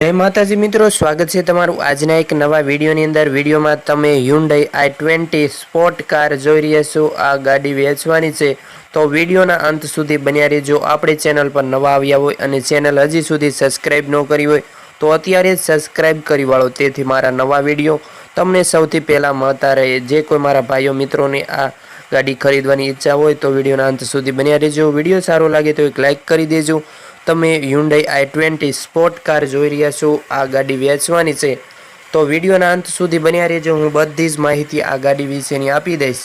જય માતાજી મિત્રો, સ્વાગત છે તમારું આજના એક નવા વિડીયોની અંદર. વિડીયોમાં તમે Hyundai i twenty sport car જોઈ રહ્યા છો. આ ગાડી વેચવાની છે. તો વિડીયોના અંત સુધી બન્યા રહેજો. આપણી ચેનલ પર નવા આવ્યા હોય અને ચેનલ હજી સુધી સબસ્ક્રાઈબ ન કરી હોય, તો અત્યારે જ સબસ્ક્રાઈબ કરી વાળો. તેથી મારા નવા વીડિયો તમને સૌથી પહેલાં મળતા રહે. જે કોઈ મારા ભાઈઓ મિત્રોને આ ગાડી ખરીદવાની ઈચ્છા હોય, તો વિડીયોના અંત સુધી બન્યા રહેજો. વીડિયો સારો લાગે તો એક લાઇક કરી દેજો. તમે Hyundai i twenty sport car જોઈ રહ્યા છો, આ ગાડી વેચવાની છે. તો વિડીયોના અંત સુધી બન્યા રહેજો, હું બધી જ માહિતી આ ગાડી વિશેની આપી દઈશ.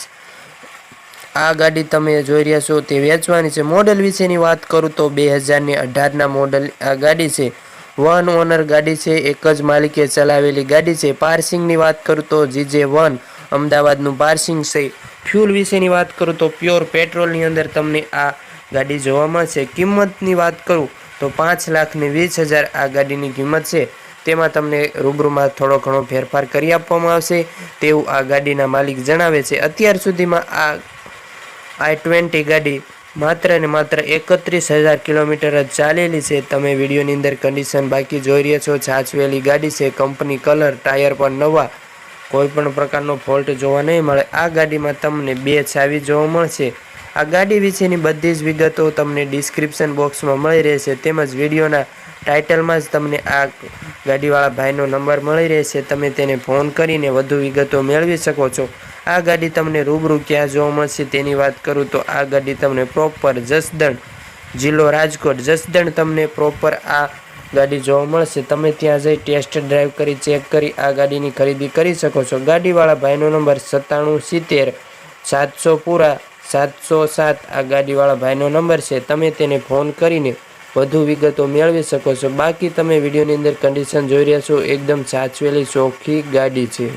આ ગાડી તમે જોઈ રહ્યા છો, તે વેચવાની છે. મોડલ વિશેની વાત કરું તો બે હજારની અઢારના મોડલ આ ગાડી છે. વન ઓનર ગાડી છે, એક જ માલિકે ચલાવેલી ગાડી છે. પાર્સિંગની વાત કરું તો જીજે વન, અમદાવાદનું પાર્સિંગ છે. ફ્યુલ વિશેની વાત કરું તો પ્યોર પેટ્રોલની અંદર તમને આ ગાડી જોવા મળશે. કિંમતની વાત કરું તો પાંચ લાખને વીસ હજાર આ ગાડીની કિંમત છે. તેમાં તમને રૂબરૂમાં થોડો ઘણો ફેરફાર કરી આપવામાં આવશે. તેવું આ ગાડીના માલિક જણાવે છે, અત્યાર સુધીમાં આ આઈ ટ્વેન્ટી ગાડી માત્ર ને માત્ર એકત્રીસ હજાર કિલોમીટર જ ચાલેલી છે. તમે વિડીયોની અંદર કન્ડિશન બાકી જોઈ રહ્યા છો. છાછવેલી ગાડી છે કંપની કલર ટાયર પણ નવા. કોઈ પણ પ્રકારનો ફોલ્ટ જોવા નહીં મળે. આ ગાડીમાં તમને બે ચાવી જોવા મળશે. આ ગાડી વિશેની બધી જ વિગતો તમને ડિસ્ક્રિપ્શન બોક્સમાં મળી રહેશે. તેમજ વિડીયોના ટાઇટલમાં જ તમને આ ગાડીવાળા ભાઈનો નંબર મળી રહેશે. તમે તેને ફોન કરીને વધુ વિગતો મેળવી શકો છો. આ ગાડી તમને રૂબરૂ ક્યાં જોવા મળશે તેની વાત કરું તો આ ગાડી તમને પ્રોપર જસદણ જિલ્લો રાજકોટ જસદણ તમને પ્રોપર આ ગાડી જોવા મળશે. તમે ત્યાં જઈ ટેસ્ટ ડ્રાઈવ કરી ચેક કરી, આ ગાડીની ખરીદી કરી શકો છો. ગાડીવાળા ભાઈનો નંબર સત્તાણું સિત્તેર, સાતસો પૂરા સાતસો સાત આ ગાડીવાળા ભાઈનો નંબર છે, તમે તેને ફોન કરીને વધુ વિગતો મેળવી શકો છો. બાકી તમે વિડીયોની અંદર કન્ડિશન જોઈ રહ્યા છો, એકદમ સાચવેલી, ચોખ્ખી ગાડી છે.